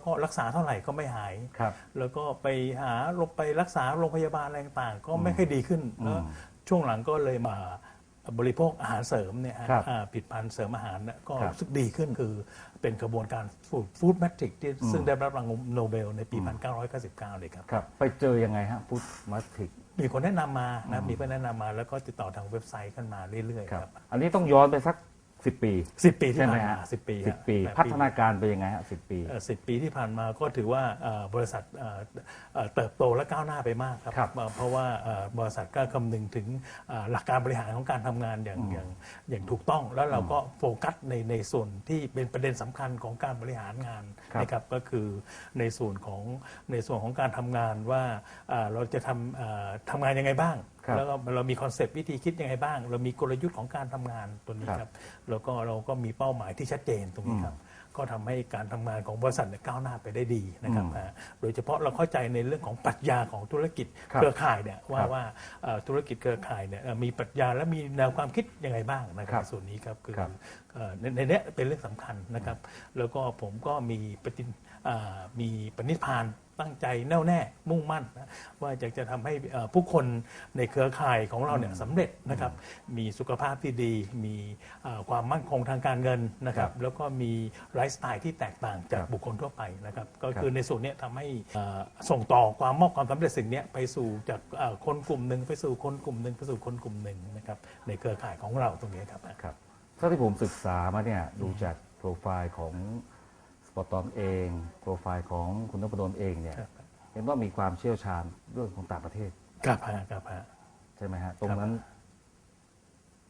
แล้วก็รักษาเท่าไหร่ก็ไม่หาย ครับ แล้วก็ไปหาลงไปรักษาโรงพยาบาลอะไรต่างๆ ก็ไม่ค่อยดีขึ้นแล้วช่วงหลังก็เลยมาบริโภคอาหารเสริมเนี่ยฮะครับอ่าผิดพันธุ์เสริมอาหารเนี่ยก็ครับรู้สึกดีขึ้นคือเป็นกระบวนการฟูดฟู้ดแมทริกที่ซึ่งได้รับรางวัลโนเบลในปี1999 เลยครับ ครับ ไปเจอยังไงฮะพุทธมาติก มีคนแนะนำมานะมีคนแนะนำมาแล้วก็ติดต่อทางเว็บไซต์กันมาเรื่อยๆคครัรับ บ อันนี้ต้องย้อนไปสัก สิบปี สิบปีที่ใช่ไหมผ่านฮะมาสิบปีสิบปี ฮะพัฒนาการเป็นยังไงฮะสิบปีสิบปีที่ผ่านมาก็ถือว่าเอ่อบริษัทเอ่อเอ่อเติบโตและก้าวหน้าไปมากครับครับเอ่อเพราะว่าเอ่อบริษัทก็คำนึงถึงเอ่อหลักการบริหารของการทำงานอย่างอย่างอย่างถูกต้อง แล้วเราก็โฟกัสในในส่วนที่เป็นประเด็นสำคัญของการบริหารงานครับนะครับก็คือในส่วนของในส่วนของการทำงานว่าเอ่อเราจะทำเอ่อทำงานยังไงบ้างครับแล้วก็เรามีคอนเซปต์วิธีคิดยังไงบ้าง เรามีกลยุทธ์ของการทำงานตัวนี้ครับครับแล้วก็เราก็มีเป้าหมายที่ชัดเจนตรงนี้ครับก็ทำให้การทำงานของบริษัทเนี่ยก้าวหน้าไปได้ดีนะครับอ่าโดยเฉพาะเราเข้าใจในเรื่องของปรัชญาของธุรกิจครับเครือข่ายเนี่ยว่าครับว่าเอ่อธุรกิจเครือข่ายเนี่ยเอ่อมีปรัชญาและมีแนวความคิดยังไงบ้างนะคครัรับบส่วนนี้ครับคือครับเอ่อในในเนี้ยเป็นเรื่องสำคัญนะครับ แล้วก็ผมก็มีปฏิอ่ามีปณิธาน ตั้งใจแน่วแน่มุ่งมั่นนะว่าอยากจะทำให้เอ่อผู้คนในเครือข่ายของเราเนี่ยสำเร็จนะครับมีสุขภาพที่ดี มีเอ่อความมั่นคงทางการเงินนะครับแล้วก็มีไลฟ์สไตล์ที่แตกต่างจากครับบุคคลทั่วไปนะครับก็ครับ คือในส่วนเนี้ยทำให้เอ่อส่งต่อความมอบความสำเร็จสิ่งเนี้ยไปสู่จากเอ่อคนกลุ่มหนึ่งไปสู่คนกลุ่มหนึ่งไปสู่คนกลุ่มหนึ่งนะครับในเครือข่ายของเราตรงนี้ครับ ครับถ้าที่ผมศึกษามาเนี่ยดูจากโปรไฟล์ของส ปอตอนเองโปรไฟล์ของคุณนพดลเองเนี่ยครับเห็นว่ามีความเชี่ยวชาญเรื่องของต่างประเทศ ครับฮะครับฮะ ใช่ไหมฮะตรงนั้น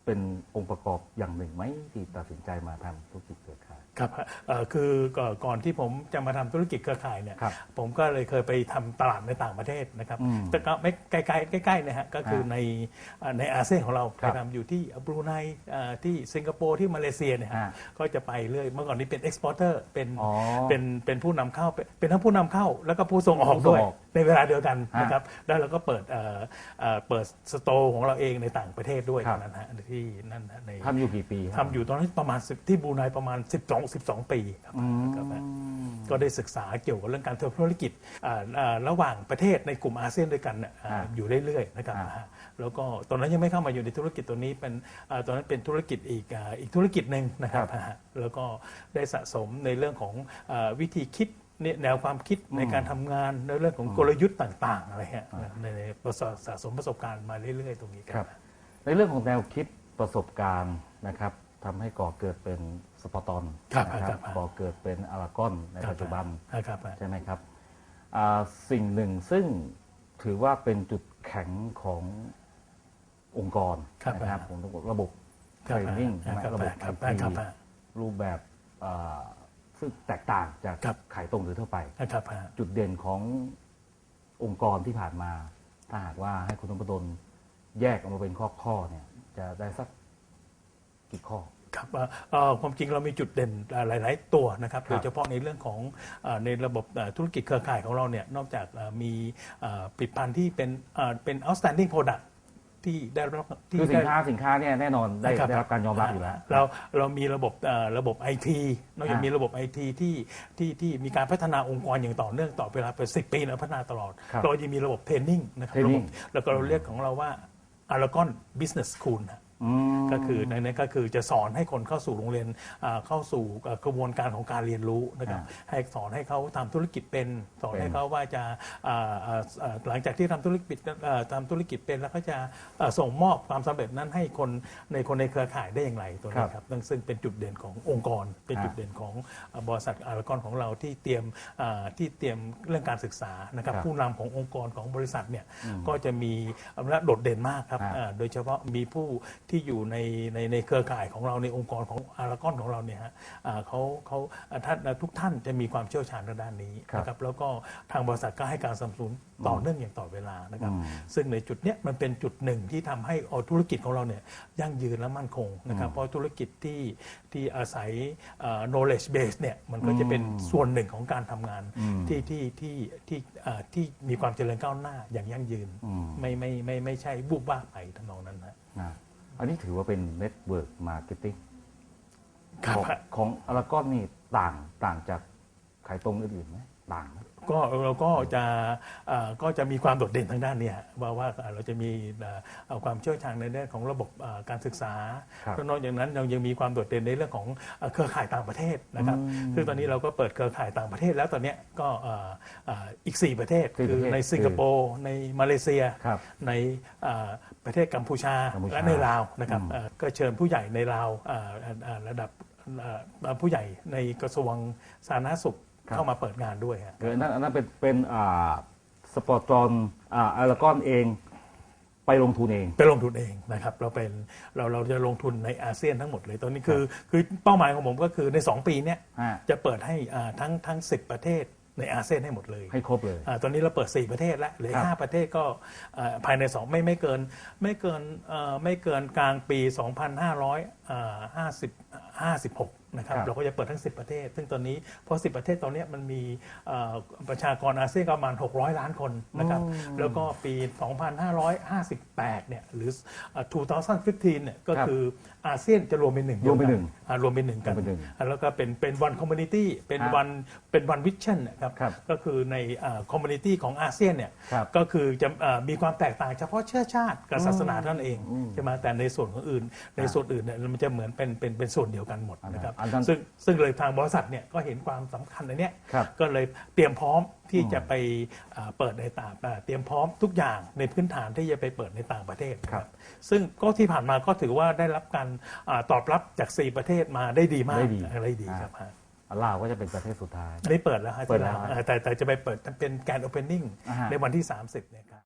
เป็นองค์ประกอบอย่างหนึ่งไหมที่ตัดสินใจมาทำธุรกิจเครือข่าย ครับเอ่อคือก่อนก่อนที่ผมจะมาทำธุรกิจเครือข่ายเนี่ยครับผมก็เลยเคยไปทำตลาดในต่างประเทศนะครับอืมแต่ก็ไม่ไกลๆใกล้ๆนะฮะก็คือฮะในเอ่อในอาเซียนของเราครัไปบทำอยู่ที่บรูไนเอ่อที่สิงคโปร์ที่มาเลเซียเนี่ยฮะฮะก็จะไปเรื่อยเมื่อก่อนนี้เป็นเอ็กซ์พอร์เตอร์เป็นอ๋อเป็นเป็นผู้นำเข้าเป็นเป็นทั้งผู้นำเข้า แล้วก็ผู้ส่งออกผู้ส่งด้วยออกในเวลาเดียวกันฮะนะครับแล้วเราก็เปิดเอ่อเอ่อเปิดสโตร์ของเราเองในต่างประเทศด้วยครับ ตอนนั้นฮะที่นั่นฮะในทำอยู่กี่ปีครับทำอยู่ตอนนั้นประมาณ10ที่บรูไนประมาณ 12 12 ปีครับอืมครับก็ได้ศึกษาเกี่ยวกับเรื่องการทำธุรกิจอ่าอ่าระหว่างประเทศในกลุ่มอาเซียนด้วยกันน่ะอ่าอ่าอยู่เรื่อยๆนะครับอ่าฮะแล้วก็ตอนนั้นยังไม่เข้ามาอยู่ในธุรกิจตัวนี้เป็นอ่าตอนนั้นเป็นธุรกิจอีกอ่าอีกธุรกิจหนึ่งนะครับครับฮะแล้วก็ได้สะสมในเรื่องของอาวิธีคิด เนี่ยแนวความคิดในการทำงานในเรื่องของกลยุทธ์ต่างๆอะไรฮะในในประสบสะสมประสบการณ์มาเรื่อยๆ ตรงนี้คครัรับ บ ในเรื่องของแนวคิดประสบการณ์นะครับทำให้ก่อเกิดเป็นสปอตอนครับนะครับก่อเกิดเป็นอารากอนในปัจจุบันครับ ใช่ไหมครับอ่าสิ่งหนึ่งซึ่งถือว่าเป็นจุดแข็งขององค์กรครับนะครับผมต้องบอกระบบเทครับรนนิ่งใช่ไหมครับระบบคไอรับทีครับรูปแบบอ่า ซึ่งแตกต่างจากครับ ขายตรงหรือทั่วไป นะครับฮะ จุดเด่นขององค์กรที่ผ่านมา ถ้าหากว่าให้คุณนพดลแยกออกมาเป็นข้อข้อๆเนี่ย จะได้สักกี่ข้อ ครับเอ่อเอ่อความจริงเรามีจุดเด่นหลาย ๆ ตัวนะครับครับโดยเฉพาะในเรื่องของเอ่อในระบบเอ่อธุรกิจเครือข่ายของเราเนี่ยนอกจากเอ่อมีเอ่อผลิตภัณฑ์ที่เป็นเอ่อเป็น outstanding product ที่ได้รับที่คือสินได้ค้าสินค้าเนี่ยแน่นอนได้คได้รับการยอมรับอยู่แล้ว เราเรามีระบบเอ่อระบบไอทีนอกจากอ่ามีมีระบบไอทีที่ที่ที่มีการพัฒนาองค์กรอย่างต่อเนื่องต่อเวลาเป็นสิปีเราพัฒนาตลอดครับเรายังมีระบบเทรนนิ่งนะครับ training ระบบแล้วก็เราเรียกของเราว่า Aragon Business School นะอืม ก็คือในนั้นก็คือจะสอนให้คนเข้าสู่โรงเรียนอ่าเข้าสู่เอ่อกระบวนการของการเรียนรู้นะครับอ่าให้สอนให้เขาทำธุรกิจเป็น สอนเป็นให้เขาว่าจะอ่าอ่าอ่าหลังจากที่ทำธุรกิจเอ่อทำธุรกิจเป็นแล้วก็จะเอ่อส่งมอบความสำเร็จนั้นให้คนในคนในเครือข่ายได้อย่างไรตัวนี้ครับซึ่งเป็นจุดเด่นขององค์กร เป็นจุดเด่นของเอ่อบริษัทอารากอนของเราที่เตรียมอ่าที่เตรียมเรื่องการศึกษานะครับครับผู้นำขององค์กรของบริษัทเนี่ยก็จะมีอำนาจโดดเด่นมากครับอ่าอ่าโดยเฉพาะมีผู้ที่อยู่ในในในเครือข่ายของเราในองค์กรของอารากอนของเราเนี่ยฮะอ่าเขาเขาอ่าท่านทุกท่านจะมีความเชี่ยวชาญทางด้านนี้ครับนะครับแล้วก็ทางบริษัทก็ให้การสนับสนุนต่อเนื่องอย่างต่อเวลานะครับอืมซึ่งในจุดเนี้ยมันเป็นจุดหนึ่งที่ทำให้เอาธุรกิจของเราเนี่ยยั่งยืนและมั่นคงนะครับเพราะธุรกิจที่ที่อาศัยเอ่อ knowledge base เนี่ยมันก็จะเป็นส่วนหนึ่งของการทำงานอืมที่ที่ที่ที่เอ่อที่มีความเจริญก้าวหน้าอย่างยั่งยืนอืมไม่ไม่ไม่ไม่ใช่บุบว่าบไปทำนองนั้นนะนะ อันนี้ถือว่าเป็นเน็ตเวิร์กมาร์เก็ตติ้งครับ ของของอารากอนนี่ต่างต่างจากขขายตรงอื่นๆไหมต่างไหม ก็เราก็จะเอ่อก็จะมีความโดดเด่นทางด้านเนี้ว่าว่าเราจะมีเอ่อเอาความเชี่ยวชาญในเรื่องของระบบเอ่อการศึกษาครับแล้วนอกจากนั้นเรายังมีความโดดเด่นในเรื่องของเอ่อเครือข่ายต่างประเทศนะครับอืมซึ่งตอนนี้เราก็เปิดเครือข่ายต่างประเทศ แล้วตอนเนี้ยก็เอ่อเอ่ออีก 4 ประเทศ สี่คืประอเทศในสิงคโปร์ในมาเลเซีย ครับ ในเอ่อ ประเทศกัมพูชากัมพูชาและในลาวนะครับอืมเอ่อก็เชิญผู้ใหญ่ในลาวเอ่อเอ่อเอ่อระดับเอ่อผู้ใหญ่ในกระทรวงสาธารณสุขเข้ามาเปิดงานด้วยฮะเออนั่นอันนั้นเป็นเป็นอ่าสปอร์ตจอนอ่าอารากอนเองไปลงทุนเองไปลงทุนเองนะครับเราเป็นเราเราจะลงทุนในอาเซียนทั้งหมดเลยตอนนี้คือคือเป้าหมายของผมก็คือใน 2 ปีเนี้ยฮะจะเปิดให้อ่าทั้งทั้ง 10 ประเทศ ในอาเซียนให้หมดเลยให้ครบเลยอาตอนนี้เราเปิด 4 ประเทศแล้วเหลือครับห้าประเทศก็อ่าภายใน 2 ไม่ไม่เกินไม่เกินเอ่อไม่เกินกลางปี 2556 นะครับครับเราก็จะเปิดทั้ง 10 ประเทศ ซึ่งตอนนี้เพราะ 10 ประเทศตอนเนี้ยมันมีเอ่อประชากรอาเซียนประมาณ 600 ล้านคนนะครับแล้วก็ปี 2558 เนี่ยหรือเอ่อ2015 เนี่ยก็ครับคืออาเซียนจะรวมเป็นหนึ่งรวมเป็นหนึ่งอ่ารวมเป็นหนึ่งกันรวมเป็นหนึ่งอ่าแล้วก็เป็นเป็นวันคอมมูนิตี้เป็นฮะวันเป็นวันวิชั่นนะครับครับก็คือในคอมมูนิตี้ของอาเซียนเนี่ยครับก็คือจะเอ่อมีความแตกต่างเฉพาะเชื้อชาติกับศาสนาเท่านั้นเองอืมใช่ไหมแต่ในส่วนของอื่น ในส่วนอื่นเนี่ยมันจะเหมือนเป็นเป็นเป็นส่วนเดียวกันหมดนะครับอันนั้น ซึ่งซึ่งเลยทางบริษัทเนี่ยก็เห็นความสำคัญในเนี้ยครับ ก็เลยเตรียมพร้อมที่จะไปเอ่อเปิดในต่างอ่าเตรียมพร้อมทุกอย่างในพื้นฐานที่จะไปเปิดในต่างประเทศครับ ซึ่งก็ที่ผ่านมาก็ถือว่าได้รับการอาตอบรับจาก 4 ประเทศมาได้ดีมากได้ดีได้ดีครับฮะลาวก็จะเป็นประเทศสุดท้าย ได้เปิดแล้วฮะเปิดที่แล้วลาวอ่าแต่แต่จะไปเปิดเป็นการโอเพนนิ่งอ่าฮะ ในวันที่ 30เนี่ยครับ